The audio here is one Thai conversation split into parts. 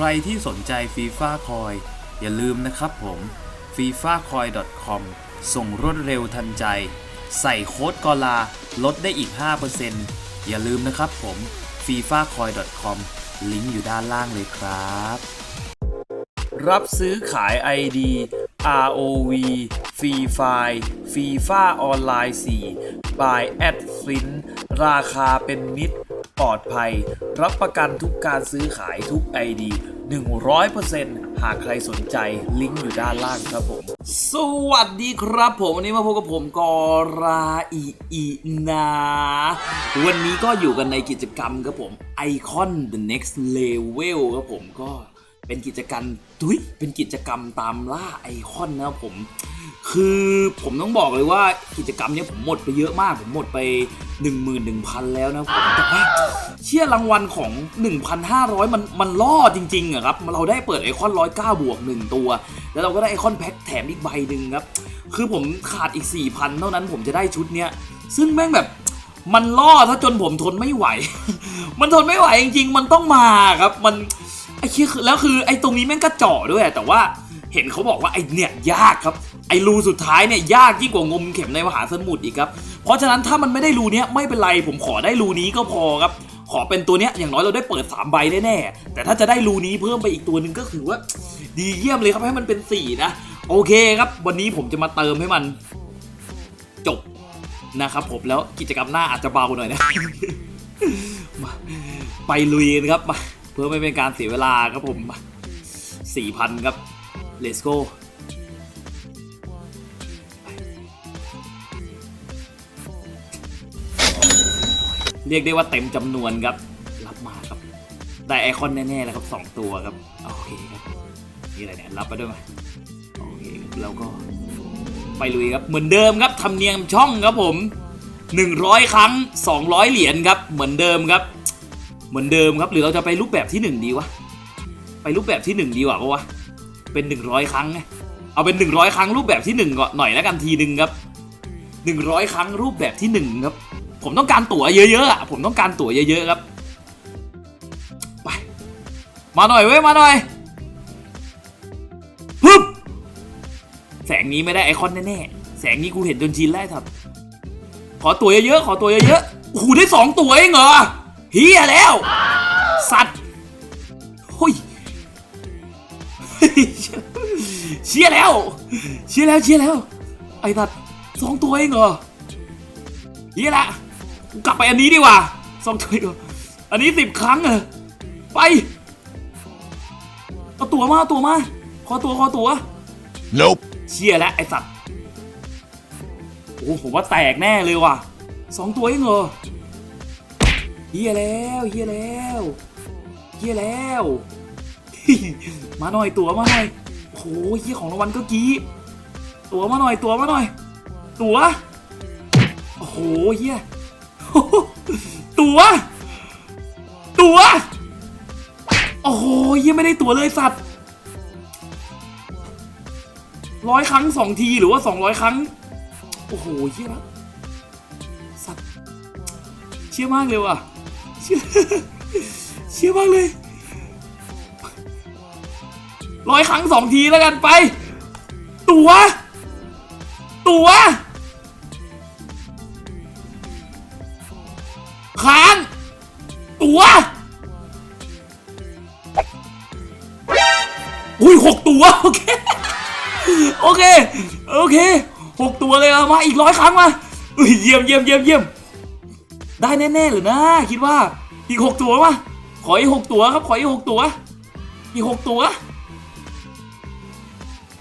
ใครที่สนใจฟีฟ่าคอยอย่าลืมนะครับผม f i f a c o i c o m ส่งรวดเร็วทันใจ ใส่โค้ดกอลาลดได้อีก 5%อย่าลืมนะครับผม f i f a c o i c o m ลิงก์อยู่ด้านล่างเลยครับ รับซื้อขาย ID ROV Free Fire FIFA ออนไลน์4 by a d f i n ราคาเป็นมิตร ปลอดภัย รับประกันทุกการซื้อขายทุก ID 100%หากใครสนใจลิงก์อยู่ด้านล่างครับผม สวัสดีครับผม วันนี้มาพบกับผมกอราอีอีนา วันนี้ก็อยู่กันในกิจกรรมครับผม Icon the next level ครับผมก็เป็นกิจกรรมทุยเป็นกิจกรรมตามล่าไอคอนนะครับผม คือผมต้องบอกเลยว่ากิจกรรมเนี้ยผมหมดไปเยอะมาก ผมหมดไป 1 1 0 0 0 แล้วนะผมแต่ว่าเชื่อรางวัลของ 1,500 มันมันล่อจริงๆอะครับ เราได้เปิดไอคอน 109 บวก 1 ตัว แล้วเราก็ได้ไอคอนแพ็คแถมอีกใบหนึ่งครับ คือผมขาดอีก 4,000 เท่านั้นผมจะได้ชุดเนี้ย ซึ่งแม่งแบบมันล่อถ้าจนผมทนไม่ไหว มันทนไม่ไหวจริง ๆ มันต้องมาครับ มันไอ้เชี่ยคือแล้วคือไอ้ตรงนี้แม่งก็เจาะด้วยแต่ว่าเห็นเขาบอกว่าไอ้เนี่ยยากครับ ไอ้รูสุดท้ายเนี่ยยากยิ่งกว่างมเข็มในมหาสมุทรอีกครับ เพราะฉะนั้นถ้ามันไม่ได้รูเนี้ยไม่เป็นไรผมขอได้รูนี้ก็พอครับ ขอเป็นตัวเนี้ยอย่างน้อยเราได้เปิด 3 ใบแน่ๆแต่ถ้าจะได้รูนี้เพิ่มไปอีกตัวหนึ่งก็คือว่า ดีเยี่ยมเลยครับให้มันเป็น 4 นะ โอเคครับ วันนี้ผมจะมาเติมให้มัน จบนะครับผมแล้วกิจกรรมหน้าอาจจะเบาหน่อยนะมาไปลุยกันครับมาเพื่อไม่เป็นการเสียเวลาครับผมสี่พันครับ let's go เรียกได้ว่าเต็มจำนวนครับ รับมาครับได้ไอคอนแน่ๆแล้วครับสองตัวครับ โอเคครับนี่อะไรเนี่ยรับไปด้วยไหมโอเคครับแล้วก็ไปลุยครับ เหมือนเดิมครับทำเนียมช่องครับผม 100 ครั้ง 200 เหรียญครับ เหมือนเดิมครับ เหมือนเดิมครับ หรือเราจะไปรูปแบบที่ 1 ดีวะ ไปรูปแบบที่ 1 ดีกว่าปะวะ เป็น 100 ครั้งไงเอาเป็น 100 ครั้งรูปแบบที่1ก่อนหน่อยแล้วกันทีหนึ่งครับ 100 ครั้งรูปแบบที่1ครับ ผมต้องการตั๋วเยอะๆอะผมต้องการตั๋วเยอะๆครับไปมาหน่อยเว้ยมาหน่อยฮึบแสงนี้ไม่ได้ไอคอนแน่ๆแสงนี้กูเห็นจนชินแล้วครับ ขอตั๋วเยอะๆขอตั๋วเยอะๆโอ้โหได้สองตั๋วเองเหรอเฮียแล้ว สัตว์เฮ้ยเชียแล้ว เชียแล้วเชียแล้ว ไอ้สัตว์สองตัวเองเหรอเฮียละ กูกลับไปอันนี้ดีกว่าสองตัวเองเหรออันนี้สิบครั้งเหรอไปเอาตัวมาเอาตัวมาขอตัวขอตัว Nope. เชี่ยแล้วไอสัตว์โอ้ผมว่าแตกแน่เลยว่ะสองตัวเองเหรอเฮียแล้วเฮียแล้วเฮียแล้วมาหน่อยตัวมาหน่อยโอ้โหเฮียของรางวัลก็กี้ตัวมาหน่อยตัวมาหน่อย ตัวโอ้โหเฮีย ตัว ตัว โอ้โหเฮียไม่ได้ตัวเลยสัตว์ร้อยครั้งสองทีหรือว่าสองร้อยครั้ง โอ้โหเชี่ยละสัตว์เชี่ยมากเลยว่ะเชี่ยเชี่ยมากเลยร้อยครั้งสองทีแล้วกันไป ตัว ตัว ค้างตัวอุ้ยหกตัวโอเคโอเคโอเคหกตัวเลยเอามาอีกร้อยครั้งมาอุ้ยเยี่ยมเยี่ยมเยี่ยมเยี่ยมได้แน่ๆเลยนะคิดว่าอีกหกตัวมาขออีกหกตัวครับขออีกหกตัวอีกหกตัว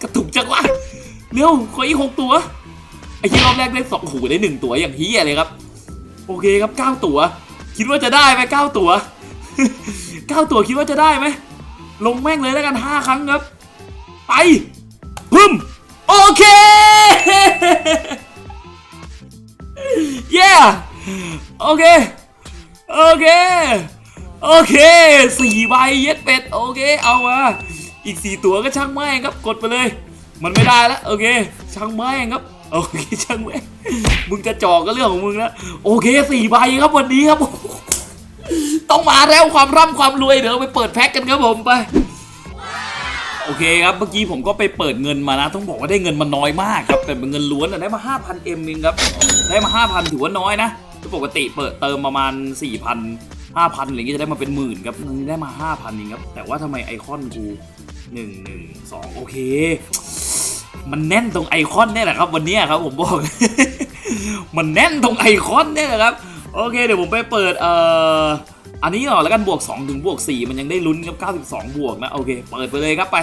กระตุกจังวะเร็วขออีกหกตัวไอ้ที่รอบแรกได้สองหูได้หนึ่งตัวอย่างเฮียเลยครับ โอเคครับเก้าตัว คิดว่าจะได้ไหมเก้าตัวเก้าตัวคิดว่าจะได้ไหม ลงแม่งเลยแล้วกันห้าครั้งครับ ไปพึ่มโอเค เย้โอเค โอเค โอเคสี่ใบเย็ดเป็ด โอเค เอามา อีกสี่ตัวก็ช่างแม่งครับ กดไปเลย มันไม่ได้แล้ว โอเค ช่างแม่งครับ โอเคช่างแม่มึงจะจอกก็เรื่องของมึงนะโอเคสี่ใบครับวันนี้ครับ ต้องมาแล้วความร่ำความรวยเดี๋ยวไปเปิดแพ็กกันครับผมไปโอเคครับเมื่อกี้ผมก็ไปเปิดเงินมานะ ต้องบอกว่าได้เงินมาน้อยมากครับ แต่เป็นเงินล้วนได้มา 5,000เอ็มเองครับ ได้มา 5,000 ถือว่าน้อยนะปกติเปิดเติมประมาณ 4,000 5,000อะไรเงี้ยจะได้มาเป็นหมื่นครับนี่ได้มา 5,000เองครับแต่ว่าทำไมไอคอนกู1 1 2 โอเค มันแน่นตรงไอคอนเนี่ยแหละครับวันนี้ครับผมบอก มันแน่นตรงไอคอนเนี่ยแหละครับ โอเคเดี๋ยวผมไปเปิดเอ่ออันนี้ก่อนแล้วกันบวก 2 ถึงบวก 4 มันยังได้ลุ้นครับ92 บวกนะโอเค เปิดไปเลยครับไป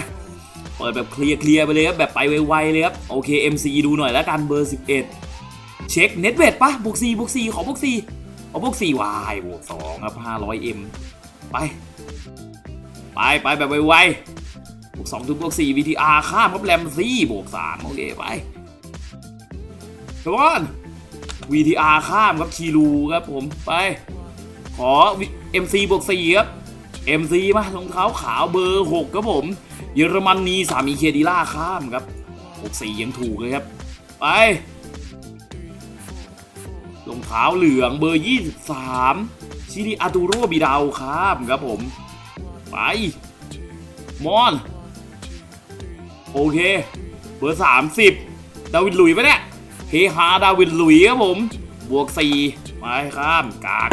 เปิดแบบเคลียร์เคลียร์ไปเลยครับแบบไปไวๆเลยครับโอเค MC ดูหน่อยแล้วกันเบอร์ 11 เช็คเน็ตเวทปะบวก4บวก4ขอบวก4เอาบวก4วายบวก2ครับ 500M ไป ไปไปแบบไวๆ บวก2ถึงบวก4 VTR ข้ามครับแรมซี่บวก3โอเคไป Come on VTR ข้ามครับคีรูครับผมไป ขอ MC บวก4ครับ MC มารองเท้าขาวเบอร์6ครับผม เยอรมนีสามีเคดีล่าข้ามครับ64ยังถูกเลยครับ ไปรองเท้าเหลืองเบอร์ 23 ชิริอาตูโรบิดาวข้ามครับผม ไป มอน โอเค เบอร์30ดาวิดลุยส์ปะเนี่ยเฮฮาดาวิดลุยครับผม บวก4ไปข้ามกาก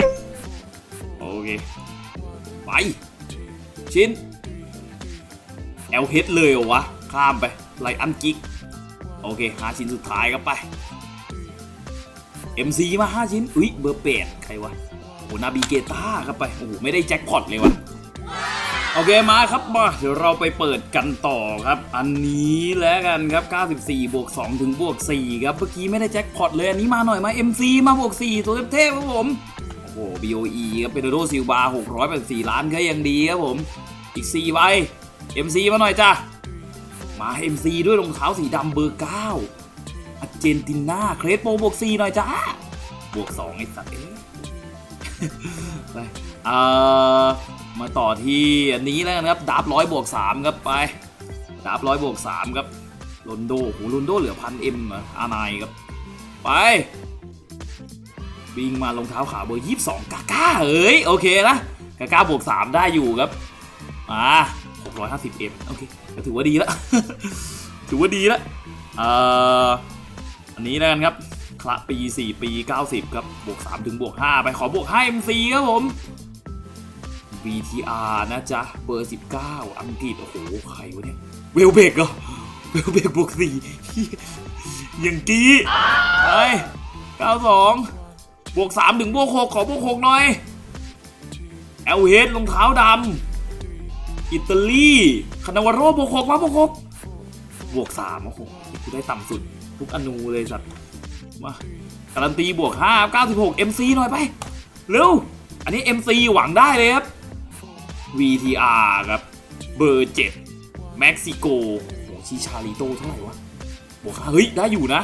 โอเค ไป ชิ้นแอลเฮดเลยเหรอวะ ข้ามไปไลอันกิก โอเคห้าชิ้นสุดท้ายก็ไป MC มา 5 ชิ้น อุ้ยเบอร์แปดใครวะโหนาบิเกต้าครับไป โอ้โห ไม่ได้แจ็คพอตเลยวะ โอเคมาครับมาเดี๋ยวเราไปเปิดกันต่อครับ อันนี้แล้วกันครับ 94 บวก 2 ถึงบวก 4 ครับ เมื่อกี้ไม่ได้แจ็คพอตเลย อันนี้มาหน่อยมา MC มาบวก 4 ตัวเทพครับผม โอ้โห BOE ครับเปโดโดซิลบา684 ล้านก็ยังดีครับผม อีก 4 ใบ MC มาหน่อยจ้ะ มา MC ด้วยรองเท้าสีดำเบอร์ 9อาร์เจนตินาเครสโปบวก 4 หน่อยจ้าบวก 2 ไอ้สัตว์เอ้ยไปเอ่อมา ต่อที่อันนี้แล้วกันครับดับร้อยบวก3ครับไปดับร้อยบวก3ครับโรนโดโหโรนโดเหลือพันเอ็มอาร์ไนครับไปวิ่งมารองเท้าขาวเบอร์ยี่สิบสองกาก้าเอ้ยโอเคนะกาก้าบวกสามได้อยู่ครับอ่าหกร้อยห้าสิบเอ็มโอเคก็ถือว่าดีแล้วถือว่าดีแล้วเอ่ออันนี้แล้วกันครับคละปี4ปี90ครับบวก3ถึงบวก5ไปขอบวก5 MC ครับผม VTR นะจ๊ะ เบอร์ 19 อังกฤษ โอ้โห ใครวะเนี่ย เวลเบกเหรอ เวลเบกบวก4ยังกี้ไป92บวก3ถึงบวก6ขอบวก6หน่อยเอลเฮดรองเท้าดำอิตาลีคานาวาโรบวก6มาบวก6บวก3โอ้โหกูได้ต่ำสุด ทุกอนูเลยสัตว์มาการันตีบวก5 96 MC หน่อยไป เร็ว อันนี้ MC หวังได้เลยครับ VTR ครับเบอร์7เม็กซิโกโหชิชาลิโตเท่าไหร่วะบวกเฮ้ย ได้อยู่นะ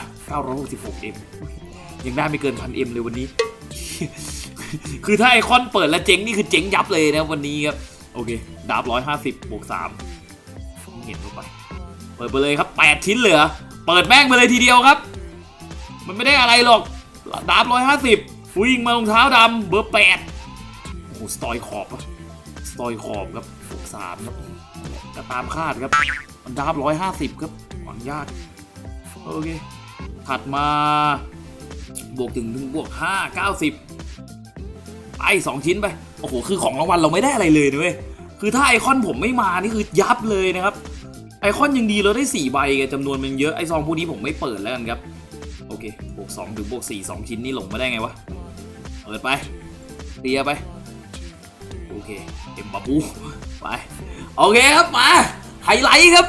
966 M ยังได้ไม่เกินพัน M เลยวันนี้ คือถ้าไอคอนเปิดแล้วเจ๊งนี่คือเจ๊งยับเลยนะวันนี้ครับ โอเค ดาบ150บวก3เห็นเข้าไป เปิดไปเลยครับ8ชิ้นเหลือ เปิดแม่งไปเลยทีเดียวครับ มันไม่ได้อะไรหรอก ดาบ150วิ่งมารองเท้าดำเบอร์8โอ้โห สตอยขอบอะ ต่อยขอบครับบวก3ครับก็ตามคาดครับมันดาบ150ครับหวังยากโอเคถัดมาบวกถึงถึงบวก5 90ไป2ชิ้นไปโอ้โหคือของรางวัลเราไม่ได้อะไรเลยนะเว้ยคือถ้าไอคอนผมไม่มานี่คือยับเลยนะครับ ไอคอนยังดีเราได้4ใบไงจำนวนมันเยอะไอซองพวกนี้ผมไม่เปิดแล้วกันครับโอเคบวก2ถึงบวก4 2ชิ้นนี่หลงมาได้ไงวะเปิดไปเคลียไป เคเอ็มบาบูไปโอเคครับมาไฮไลท์ครับ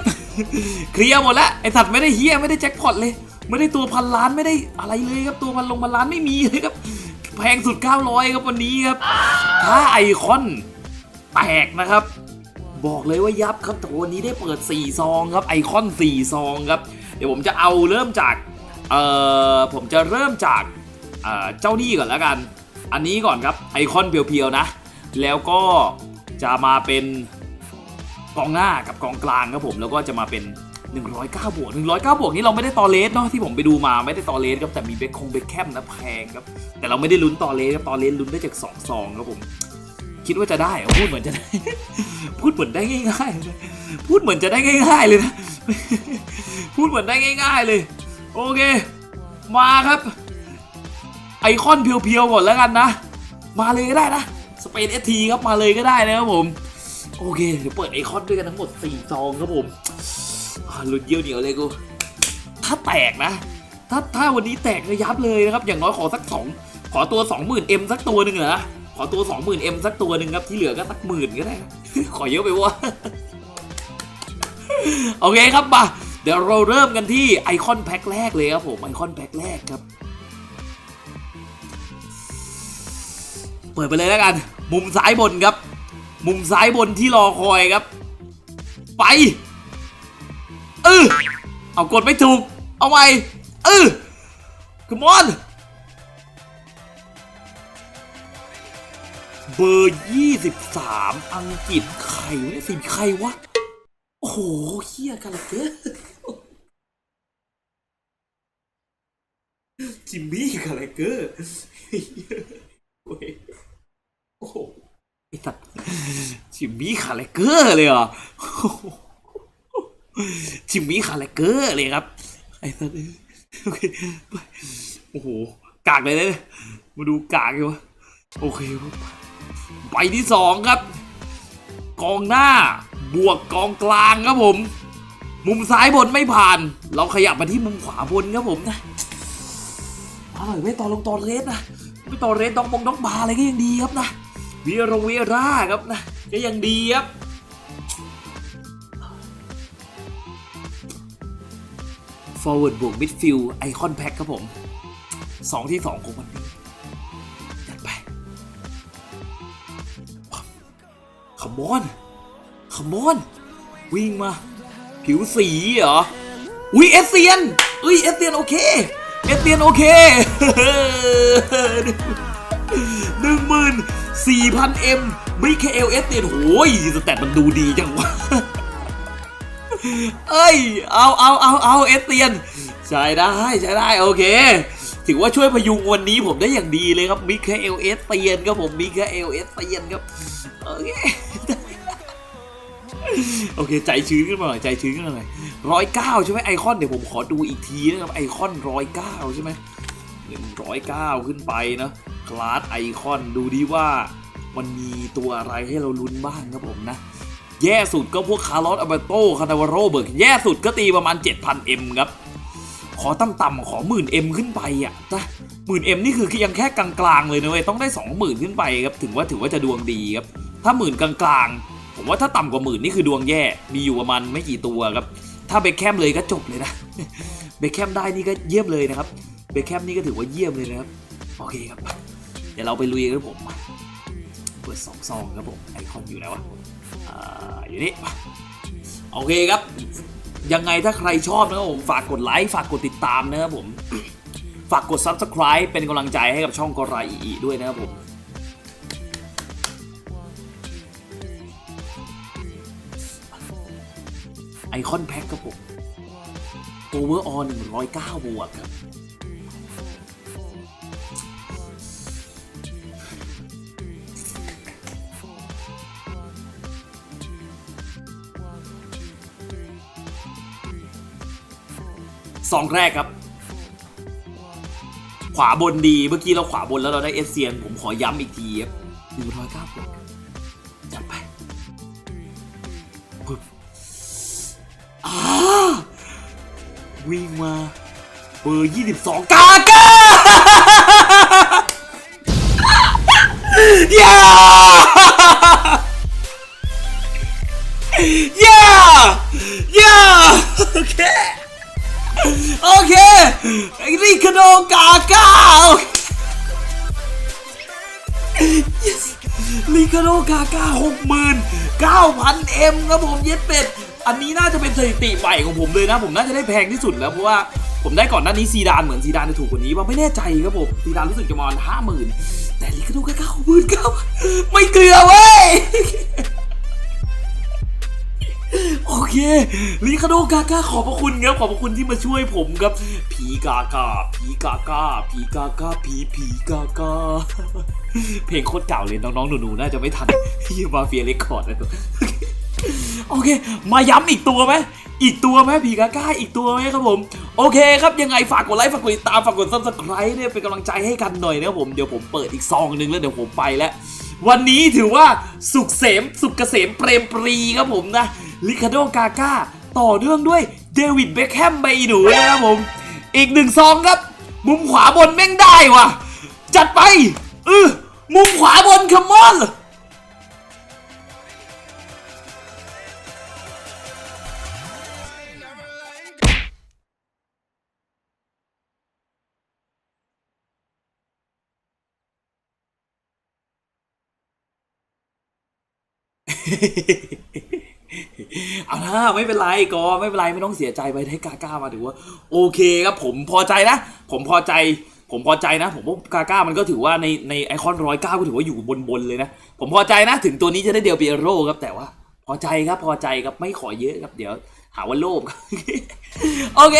เคลียร์หมดแล้วไอสัตว์ไม่ได้เฮียไม่ได้แจ็คพอตเลย ไม่ได้ตัวพันล้านไม่ได้อะไรเลยครับตัวพันลงพันล้านไม่มีเลยครับ แพงสุด 900 ครับวันนี้ครับ ถ้าไอคอนแตกนะครับ บอกเลยว่ายับครับแต่วันนี้ได้เปิด 4 ซองครับไอคอน 4 ซองครับ เดี๋ยวผมจะเอาเริ่มจากเอ่อผมจะเริ่มจากเอ่อเจ้านี่ก่อนแล้วกัน อันนี้ก่อนครับไอคอนเพียวๆนะ แล้วก็จะมาเป็นกองหน้ากับกองกลางครับผม แล้วก็จะมาเป็น 109 บวก 109 บวกนี้เราไม่ได้ตอเลสเนาะที่ผมไปดูมาไม่ได้ตอเลสครับแต่มีเบคคงเบคแคมนะแพงครับ แต่เราไม่ได้ลุ้นตอเลสครับตอเลสลุ้นได้จาก2ซองครับผม คิดว่าจะได้พูดเหมือนจะได้ พูดเหมือนได้ง่ายๆพูดเหมือนจะได้ง่าย ๆ เลยนะพูดเหมือนได้ง่าย ๆ เลย โอเค มาครับ ไอคอนเพียวๆก่อนแล้วกันนะ มาเลยก็ได้นะ สเปนเอทีครับมาเลยก็ได้นะครับผม โอเค เดี๋ยวเปิดไอคอนด้วยกันทั้งหมด 4 ซองครับผมลุ้นเยี่ยวเหนียวเลยกู ถ้าแตกนะ ถ้าถ้าวันนี้แตกระยับเลยนะครับ อย่างน้อยขอสักสองขอตัว 20,000 M สักตัวหนึ่งเหรอ ขอตัว 20,000 M สักตัวหนึ่งครับ ที่เหลือก็สักหมื่นก็ได้ ขอเยอะไปวะโอเคครับมาเดี๋ยวเราเริ่มกันที่ไอคอนแพ็คแรกเลยครับผมไอคอนแพ็คแรกครับ ปิดไปเลยแล้วกัน มุมซ้ายบนครับ มุมซ้ายบนที่รอคอยครับ ไปเออเอากดไม่ถูก เอาใหม่เออ come on เบอร์ 23 อังกฤษใครเนี่ยสิใครวะ โอ้โหเฮียกันละเกินจิมมี่กันละเกินเว้ย โอ้โหไอ้สัตว์จิมมี่คาแรคเกอร์เลยเหรอโอ้โหจิมมี่คาแรคเกอร์เลยครับไอ้สัตว์โอเคโอ้โหกากเลยนะมาดูกากอยู่วะโอเคไปที่สองครับ กองหน้าบวกกองกลางครับผม มุมซ้ายบนไม่ผ่าน เราขยับมาที่มุมขวาบนครับผมนะมาหน่อยไม่ต่อลงต่อเรสนะไม่ต่อเรสต้องบงต้องบาอะไรก็ยังดีครับนะ วีรงเวีราครับนะก็ยังดีครับ forward บวก midfield ไอคอนแพ็คครับผมสองที่สองของวันนี้จัดไปขมอนขมอน วิ่งมา ผิวสีเหรออุ้ยเอเซียนอุ้ยเอเซียนโอเค เอเซียนโอเคหนึ่งหมื่น สี่พันเอ็มมิเคเอลเอสเซียนโอ้ยสแตทมันดูดีจังวะเอ้ย เอาเอาเอาเอาเอสเซียน ใช้ได้ใช้ได้โอเค ถือว่าช่วยพยุงวันนี้ผมได้อย่างดีเลยครับมิเคเอลเอสเซียนครับผมมิเคเอลเอสเซียนครับโอเคโอเค ใจชื้นขึ้นมาหน่อยใจชื้นขึ้นมาหน่อยร้อยเก้าใช่ไหมไอคอนเดี๋ยวผมขอดูอีกทีนะครับไอคอนร้อยเก้าใช่ไหม หนึ่งร้อยเก้าขึ้นไปนะคลาสไอคอนดูดีว่ามันมีตัวอะไรให้เราลุ้นบ้างครับผมนะ แย่สุดก็พวกคาร์ลอสอัลเบโตคานา v าโรเบิร์กแย่สุดก็ตีประมาณ 7,000 M ครับ ขอต่ำๆขอหมื่น M ขึ้นไปอะนะหมื่น M นี่คือยังแค่กลางๆเลยนะเว้ยต้องได้ 20,000 ขึ้นไปครับถึงว่าถือว่าจะดวงดีครับ ถ้าหมื่นกลางๆ ผมว่าถ้าต่ำกว่าหมื่นนี่คือดวงแย่มีอยู่ประมาณไม่กี่ตัวครับถ้าเบคแคมเลยก็จบเลยนะเบคแคมได้นี่ก็เยี่ยมเลยนะครับ คแคมนี่ก็ถือว่าเยี่ยมเลยนะครับ โอเคครับ เดี๋ยวเราไปลุยกันครับผม เปิดสองซองครับผม ไอคอนอยู่แล้ววะอ่าอยู่นี่ โอเคครับ ยังไงถ้าใครชอบนะครับผม ฝากกดไลค์ ฝากกดติดตามนะครับผม ฝากกด subscribe เป็นกำลังใจให้กับช่องกอรายอีด้วยนะครับผมไอคอนแพ็คครับผมโอเวอร์ออน109บวกครับ ซองแรกครับ ขวาบนดีเมื่อกี้เราขวาบนแล้วเราได้เอสเซียน ผมขอย้ำอีกทีครับหนึ่งร้อยเก้าบวกจัดไปปึ๊บอ่าวิ่งมาเบอร์ยี่สิบสองกาก้าเย้เย้เย้โอเค โอเคไอ้ริคาโดกาก้า yes ลิคาโดกาก้าหกหมื่นเก้าพันเอ็มครับผมเย็ดเป็ด อันนี้น่าจะเป็นสถิติใหม่ของผมเลยนะ ผมน่าจะได้แพงที่สุดแล้ว เพราะว่าผมได้ก่อนหน้านี้ซีดานเหมือนซีดานจะถูกกว่านี้ว่าไม่แน่ใจครับผมซีดานรู้สึกจะมาณห้าหมื่นแต่ลิคาโดกาก้าหกหมื่นเก้าไม่เกลือเว้ย เคลิคาโดกาก้าขอบพระคุณครับขอบพระคุณที่มาช่วยผมครับ ผีกากาผีกากาผีกากาผีผีกากาเพลงโคตรเก่าเลยน้องๆหนูๆน่าจะไม่ทันที่มาเฟียเรคคอร์ดนะตัวโอเค มาย้ำอีกตัวไหมอีกตัวไหมผีกาก้าอีกตัวไหมครับผม โอเคครับยังไงฝากกดไลค์ฝากกดติดตามฝากกด subscribe เนี่ยเป็นกำลังใจให้กันหน่อยนะครับผมเดี๋ยวผมเปิดอีกซองหนึ่งแล้วเดี๋ยวผมไปแล้ววันนี้ถือว่าสุขเสมสุขเกษมเปรมปรีครับผมนะ ลิคาโดกาก้าต่อเนื่องด้วยเดวิดเบคแฮมใบหนูนะครับผม อีกหนึ่งซองครับ มุมขวาบนแม่งได้ว่ะ จัดไปเออมุมขวาบนคัมมอนเเอานะไม่เป็นไรก็ไม่เป็นไรไม่ต้องเสียใจไปให้กาก้ามาถือว่า โอเคครับผมพอใจนะ ผมพอใจ ผมพอใจนะ ผมว่ากาก้ามันก็ถือว่าในในไอคอนร้อยเก้าก็ถือว่าอยู่บนบนเลยนะ ผมพอใจนะ ถึงตัวนี้จะได้เดลเปียโร่ครับแต่ว่า พอใจครับพอใจครับไม่ขอเยอะครับเดี๋ยวหาว่าโลภครับโอเค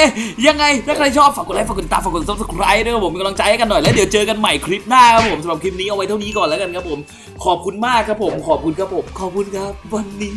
ยังไง ถ้าใครชอบ ฝากกดไลค์ ฝากกดติดตาม ฝากกด subscribe ด้วยครับผมเป็นกำลังใจให้กันหน่อย แล้วเดี๋ยวเจอกันใหม่คลิปหน้าครับผมสำหรับคลิปนี้เอาไว้เท่านี้ก่อนแล้วกันครับผม ขอบคุณมากครับผม ขอบคุณครับผม ขอบคุณครับ วันนี้